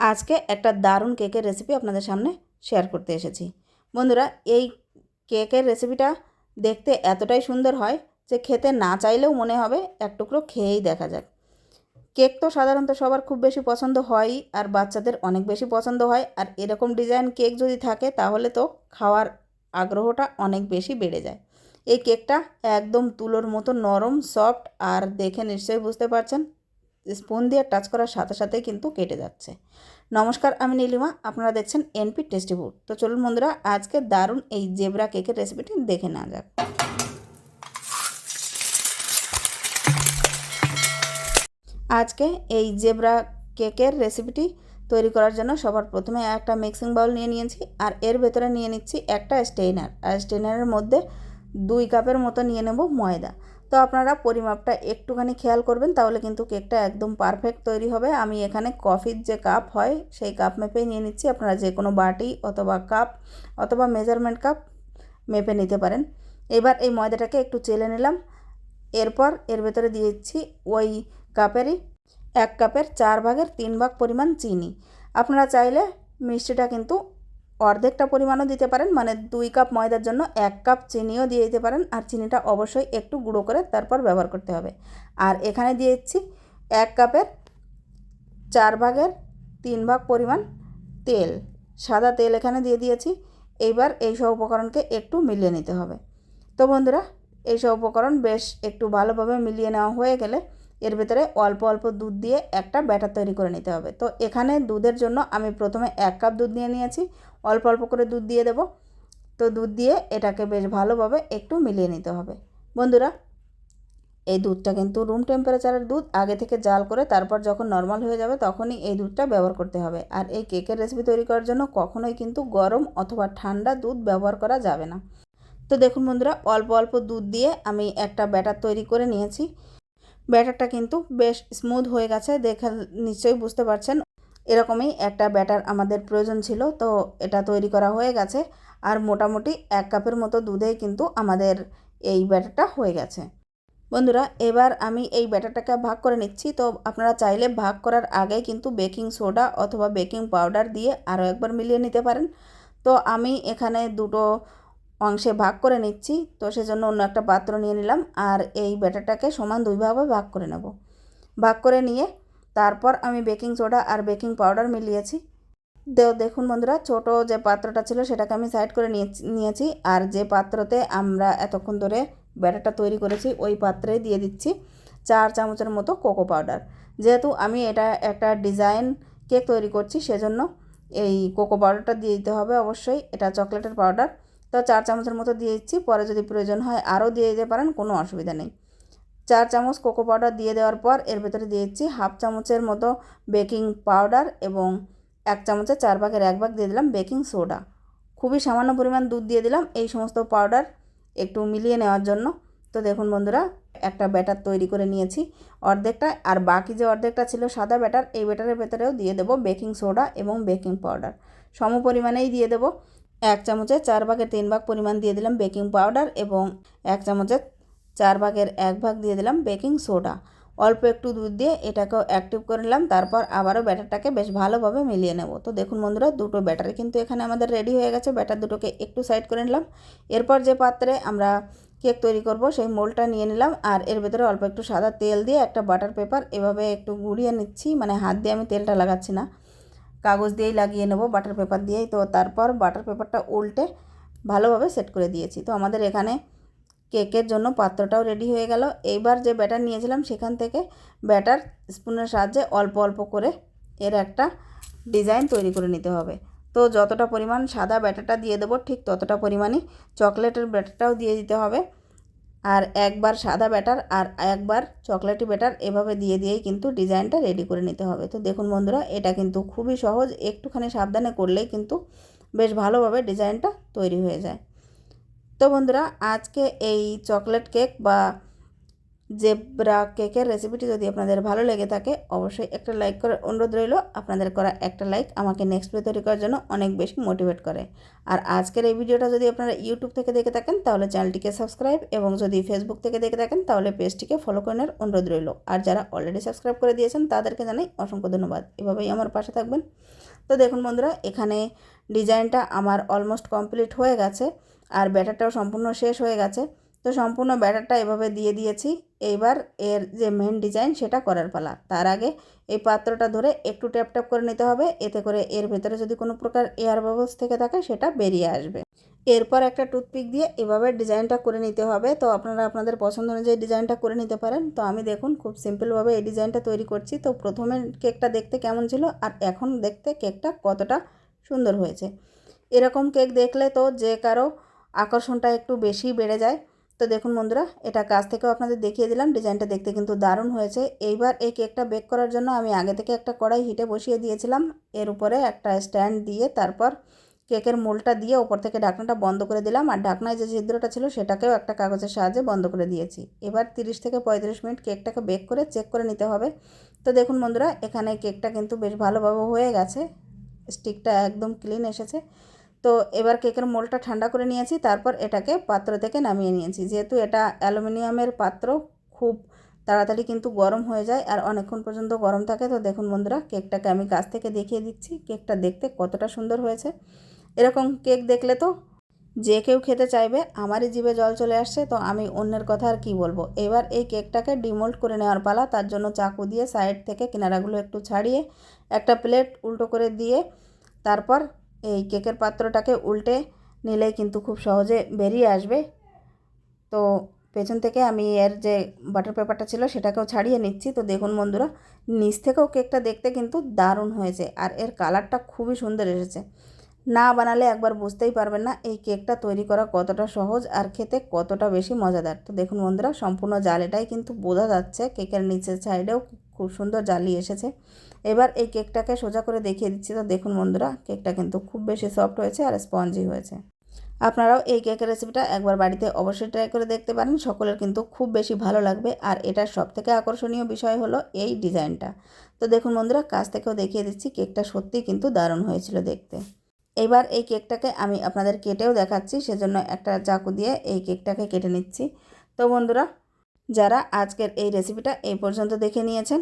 আজকে একটা দারুণ কেকের রেসিপি আপনাদের সামনে শেয়ার করতে এসেছি। বন্ধুরা, এই কেকের রেসিপিটা দেখতে এতটাই সুন্দর হয় যে খেতে না চাইলেও মনে হবে এক টুকরো খেয়েই দেখা যাক। কেক তো সাধারণত সবার খুব বেশি পছন্দ হয়ই আর বাচ্চাদের অনেক বেশি পছন্দ হয় আর এরকম ডিজাইন কেক যদি থাকে তাহলে তো খাওয়ার আগ্রহটা অনেক বেশি বেড়ে যায়। এই কেকটা একদম তুলোর মতো নরম সফট আর দেখে নিশ্চয়ই বুঝতে পারছেন স্পুন দিয়ে টাচ করার সাথে সাথেই কিন্তু কেটে যাচ্ছে। নমস্কার, আমি নীলিমা। আপনারা দেখছেন এনপি টেস্টি ফুড তো চলুন বন্ধুরা, আজকে দারুণ এই জেবরা কেকের রেসিপিটি দেখে নেওয়া যাক। আজকে এই জেবরা কেকের রেসিপিটি তৈরি করার জন্য সবার প্রথমে একটা মিক্সিং বাউল নিয়ে নিয়েছি আর এর ভেতরে নিয়ে নিচ্ছি একটা স্টেইনার আর স্টেইনারের মধ্যে দুই কাপের মতো নিয়ে নেব ময়দা। তো আপনারা পরিমাপটা একটুখানি খেয়াল করবেন, তাহলে কিন্তু কেকটা একদম পারফেক্ট তৈরি হবে। আমি এখানে কফির যে কাপ হয়, সেই কাপ মেপেই নিয়ে নিচ্ছি। আপনারা যে কোনো বাটি অথবা কাপ অথবা মেজারমেন্ট কাপ মেপে নিতে পারেন। এবার এই ময়দাটাকে একটু চেলে নিলাম। এরপর এর ভেতরে দিয়েছি ওই কাপেরই এক কাপের চার ভাগের তিন ভাগ পরিমাণ চিনি। আপনারা চাইলে মিষ্টিটা কিন্তু অর্ধেকটা পরিমাণও দিতে পারেন মানে দুই কাপ ময়দার জন্য এক কাপ চিনিও দিয়ে দিতে পারেন, আর চিনিটা অবশ্যই একটু গুঁড়ো করে তারপর ব্যবহার করতে হবে। আর এখানে দিয়ে দিচ্ছি এক কাপের চার ভাগের তিন ভাগ পরিমাণ তেল। সাদা তেল এখানে দিয়ে দিয়েছি। এইবার এই সব উপকরণকে একটু মিলিয়ে নিতে হবে। তো বন্ধুরা এই সব উপকরণ বেশ একটু ভালোভাবে মিলিয়ে নেওয়া হয়ে গেলে এর ভেতরে অল্প অল্প দুধ দিয়ে একটা ব্যাটার তৈরি করে নিতে হবে। তো এখানে দুধের জন্য আমি প্রথমে এক কাপ দুধ নিয়ে নিয়েছি। অল্প অল্প করে দুধ দিয়ে দেব। তো দুধ দিয়ে এটাকে বেশ ভালোভাবে একটু মিলিয়ে নিতে হবে। বন্ধুরা, এই দুধটা কিন্তু রুম টেম্পারেচারের দুধ। আগে থেকে জাল করে তারপর যখন নর্মাল হয়ে যাবে তখনই এই দুধটা ব্যবহার করতে হবে। আর এই কেকের রেসিপি তৈরি করার জন্য কখনোই কিন্তু গরম অথবা ঠান্ডা দুধ ব্যবহার করা যাবে না। তো দেখুন বন্ধুরা, অল্প অল্প দুধ দিয়ে আমি একটা ব্যাটার তৈরি করে নিয়েছি। ব্যাটারটা কিন্তু বেশ স্মুথ হয়ে গেছে, দেখে নিশ্চয়ই বুঝতে পারছেন। এরকমই একটা ব্যাটার আমাদের প্রয়োজন ছিল, তো এটা তৈরি করা হয়ে গেছে। আর মোটামুটি এক কাপের মতো দুধেই কিন্তু আমাদের এই ব্যাটারটা হয়ে গেছে। বন্ধুরা, এবার আমি এই ব্যাটারটাকে ভাগ করে নিচ্ছি। তো আপনারা চাইলে ভাগ করার আগে কিন্তু বেকিং সোডা অথবা বেকিং পাউডার দিয়ে আরও একবার মিলিয়ে নিতে পারেন। তো আমি এখানে দুটো অংশে ভাগ করে নিচ্ছি। তো সেজন্য অন্য একটা পাত্র নিয়ে নিলাম আর এই ব্যাটারটাকে সমান দুইভাবে ভাগ করে নেব। ভাগ করে নিয়ে তারপর আমি বেকিং সোডা আর বেকিং পাউডার মিলিয়েছি। দেখুন বন্ধুরা, ছোট যে পাত্রটা ছিল সেটাকে আমি সাইড করে নিয়েছি আর যে পাত্রতে আমরা এতক্ষণ ধরে ব্যাটারটা তৈরি করেছি ওই পাত্রে দিয়ে দিচ্ছি চার চামচের মতো কোকো পাউডার। যেহেতু আমি এটা একটা ডিজাইন কেক তৈরি করছি সেজন্য এই কোকো পাউডারটা দিয়ে দিতে হবে অবশ্যই। এটা চকলেটের পাউডার। তো চার চামচের মতো দিয়ে দিচ্ছি। পরে যদি প্রয়োজন হয় আরও দিয়ে দিতে পারেন, কোনো অসুবিধা নেই। চার চামচ কোকো পাউডার দিয়ে দেওয়ার পর এর ভেতরে দিয়ে দিচ্ছি হাফ চামচের মতো বেকিং পাউডার এবং এক চামচের চার ভাগের এক ভাগ দিয়ে দিলাম বেকিং সোডা। খুবই সামান্য পরিমাণ দুধ দিয়ে দিলাম এই সমস্ত পাউডার একটু মিলিয়ে নেওয়ার জন্য। তো দেখুন বন্ধুরা, একটা ব্যাটার তৈরি করে নিয়েছি অর্ধেকটা। আর বাকি যে অর্ধেকটা ছিল সাদা ব্যাটার, এই ব্যাটারের ভেতরেও দিয়ে দেবো বেকিং সোডা এবং বেকিং পাউডার। সম পরিমাণেই দিয়ে দেবো। এক চামচের চার ভাগের তিন ভাগ পরিমাণ দিয়ে দিলাম বেকিং পাউডার এবং এক চামচের চার ভাগের এক ভাগ দিয়ে দিলাম বেকিং সোডা। অল্প একটু দুধ দিয়ে এটাকেও অ্যাক্টিভ করে নিলাম, তারপর আবারও ব্যাটারটাকে বেশ ভালোভাবে মিলিয়ে নেব। তো দেখুন বন্ধুরা, দুটো ব্যাটারি কিন্তু এখানে আমাদের রেডি হয়ে গেছে, ব্যাটার দুটোকে একটু সাইড করে নিলাম। এরপর যে পাত্রে আমরা কেক তৈরি করব, সেই মোলটা নিয়ে নিলাম আর এর ভেতরে অল্প একটু সাদা তেল দিয়ে একটা বাটার পেপার এভাবে একটু গুঁড়িয়ে নিচ্ছি মানে হাত দিয়ে আমি তেলটা লাগাচ্ছি না। কাগজ দিয়েই লাগিয়ে নেব বাটার পেপার দিয়েই। তো তারপর বাটার পেপারটা উল্টে ভালোভাবে সেট করে দিয়েছি। তো আমাদের এখানে কেকের জন্য পাত্রটাও রেডি হয়ে গেল। এইবার যে ব্যাটার নিয়েছিলাম সেখান থেকে ব্যাটার স্পুনের সাহায্যে অল্প অল্প করে এর একটা ডিজাইন তৈরি করে নিতে হবে। তো যতটা পরিমাণ সাদা ব্যাটারটা দিয়ে দেবো ঠিক ততটা পরিমাণই চকলেটের ব্যাটারটাও দিয়ে দিতে হবে। আর একবার সাদা ব্যাটার আর একবার চকলেটি ব্যাটার এভাবে দিয়ে দিয়েই কিন্তু ডিজাইনটা রেডি করে নিতে হবে। তো দেখুন বন্ধুরা, এটা কিন্তু খুবই সহজ, একটুখানি সাবধানে করলেই কিন্তু বেশ ভালোভাবে ডিজাইনটা তৈরি হয়ে যায়। তো বন্ধুরা, আজকে এই চকলেট কেক বা জেব্রা কেকের রেসিপিটি যদি আপনাদের ভালো লেগে থাকে, অবশ্যই একটা লাইক করার অনুরোধ রইল। আপনাদের করা একটা লাইক আমাকে নেক্সট ভিডিও তৈরি করার জন্য অনেক বেশি মোটিভেট করে। আর আজকের এই ভিডিওটা যদি আপনারা ইউটিউব থেকে দেখে থাকেন, তাহলে চ্যানেলটিকে সাবস্ক্রাইব এবং যদি ফেসবুক থেকে দেখে থাকেন, তাহলে পেজটিকে ফলো করে নেওয়ার অনুরোধ রইল। আর যারা অলরেডি সাবস্ক্রাইব করে দিয়েছেন, তাদেরকে জানাই অসংখ্য ধন্যবাদ। এভাবেই আমার পাশে থাকবেন। তো দেখুন বন্ধুরা, এখানে ডিজাইনটা আমার অলমোস্ট কমপ্লিট হয়ে গেছে, আর ব্যাটারটাও সম্পূর্ণ শেষ হয়ে গেছে। তো সম্পূর্ণ ব্যাটারটা এভাবে দিয়ে দিয়েছি। এইবার এর যে মেন ডিজাইন সেটা করার পালা। তার আগে এই পাত্রটা ধরে একটু ট্যাপ ট্যাপ করে নিতে হবে। এতে করে এর ভেতরে যদি কোনো প্রকার এয়ার বাবলস থেকে থাকে সেটা বেরিয়ে আসবে। এরপর একটা টুথপিক দিয়ে এভাবে ডিজাইনটা করে নিতে হবে। তো আপনারা আপনাদের পছন্দ অনুযায়ী ডিজাইনটা করে নিতে পারেন। তো আমি দেখুন খুব সিম্পলভাবে এই ডিজাইনটা তৈরি করছি। তো প্রথমে কেকটা দেখতে কেমন ছিল আর এখন দেখতে কেকটা কতটা সুন্দর হয়েছে। এরকম কেক দেখলে তো যে কারও আকর্ষণটা একটু বেশি বেড়ে যায়। তো দেখুন বন্ধুরা, এটা কাছ থেকেও আপনাদের দেখিয়ে দিলাম, ডিজাইনটা দেখতে কিন্তু দারুণ হয়েছে। এইবার এই কেকটা বেক করার জন্য আমি আগে থেকে একটা কড়াই হিটে বসিয়ে দিয়েছিলাম। এর উপরে একটা স্ট্যান্ড দিয়ে তারপর কেকের মোলটা দিয়ে ওপর থেকে ঢাকনাটা বন্ধ করে দিলাম। আর ঢাকনায় যে ছিদ্রটা ছিল সেটাকেও একটা কাগজের সাহায্যে বন্ধ করে দিয়েছি। এবার 30 থেকে পঁয়ত্রিশ মিনিট কেকটাকে বেক করে চেক করে নিতে হবে। তো দেখুন বন্ধুরা, এখানে কেকটা কিন্তু বেশ ভালোভাবে হয়ে গেছে। স্টিকটা একদম ক্লিন এসেছে। তো এবার কেকের মোলটা ঠান্ডা করে নিয়েছি, তারপর এটাকে পাত্র থেকে নামিয়ে নিয়েছি। যেহেতু এটা অ্যালুমিনিয়ামের পাত্র, খুব তাড়াতাড়ি কিন্তু গরম হয়ে যায় আর অনেকক্ষণ পর্যন্ত গরম থাকে। তো দেখুন বন্ধুরা, কেকটাকে আমি কাছ থেকে দেখিয়ে দিচ্ছি, কেকটা দেখতে কতটা সুন্দর হয়েছে। এরকম কেক দেখলে তো যে কেউ খেতে চাইবে, আমারই জিভে জল চলে আসছে, তো আমি অন্যের কথা আর কি বলব। এবার এই কেকটাকে ডিমোল্ড করে নেওয়ার পালা, তার জন্য চাকু দিয়ে সাইড থেকে কিনারাগুলো একটু ছাড়িয়ে একটা প্লেট উল্টো করে দিয়ে তারপর এই কেকের পাত্রটাকে উল্টে নিলেই কিন্তু খুব সহজে বেরিয়ে আসবে। তো পেছন থেকে আমি এর যে বাটার পেপারটা ছিল সেটাকেও ছাড়িয়ে নিচ্ছি। তো দেখুন বন্ধুরা, নিচ থেকেও কেকটা দেখতে কিন্তু দারুণ হয়েছে আর এর কালারটা খুবই সুন্দর এসেছে। না বানালে একবার বুঝতেই পারবেন না এই কেকটা তৈরি করা কতটা সহজ আর খেতে কতটা বেশি মজাদার। তো দেখুন বন্ধুরা, সম্পূর্ণ জালিটাই কিন্তু বোঝা যাচ্ছে কেকের নিচের সাইডেও খুব সুন্দর জালি এসেছে। এবার এই কেকটাকে সোজা করে দেখিয়ে দিচ্ছি। তো দেখুন বন্ধুরা, কেকটা কিন্তু খুব বেশি সফট হয়েছে আর স্পঞ্জি হয়েছে। আপনারাও এই কেকের রেসিপিটা একবার বাড়িতে অবশ্যই ট্রাই করে দেখতে পারেন। সকলের কিন্তু খুব বেশি ভালো লাগবে। আর এটার সবথেকে আকর্ষণীয় বিষয় হলো এই ডিজাইনটা। তো দেখুন বন্ধুরা, কাছ থেকেও দেখিয়ে দিচ্ছি, কেকটা সত্যিই কিন্তু দারুণ হয়েছিল দেখতে। এবার এই কেকটাকে আমি আপনাদের কেটেও দেখাচ্ছি, সেজন্য একটা চাকু দিয়ে এই কেকটাকে কেটে নিচ্ছি। তো বন্ধুরা যারা আজকের এই রেসিপিটা এই পর্যন্ত দেখে নিয়েছেন,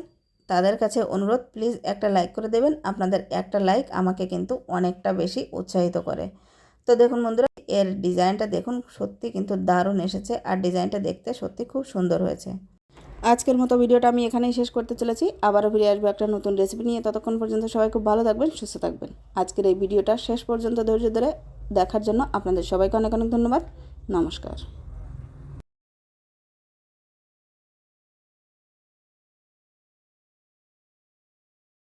তাদের কাছে অনুরোধ, প্লিজ একটা লাইক করে দেবেন। আপনাদের একটা লাইক আমাকে কিন্তু অনেকটা বেশি উৎসাহিত করে। তো দেখুন বন্ধুরা, এর ডিজাইনটা দেখুন, সত্যি কিন্তু দারুণ এসেছে আর ডিজাইনটা দেখতে সত্যি খুব সুন্দর হয়েছে। আজকের মতো ভিডিওটা আমি এখানেই শেষ করতে চলেছি। আবারও ফিরে আসব একটা নতুন রেসিপি নিয়ে। ততক্ষণ পর্যন্ত সবাই খুব ভালো থাকবেন, সুস্থ থাকবেন। আজকের এই ভিডিওটা শেষ পর্যন্ত ধৈর্য ধরে দেখার জন্য আপনাদের সবাইকে অনেক অনেক ধন্যবাদ। নমস্কার।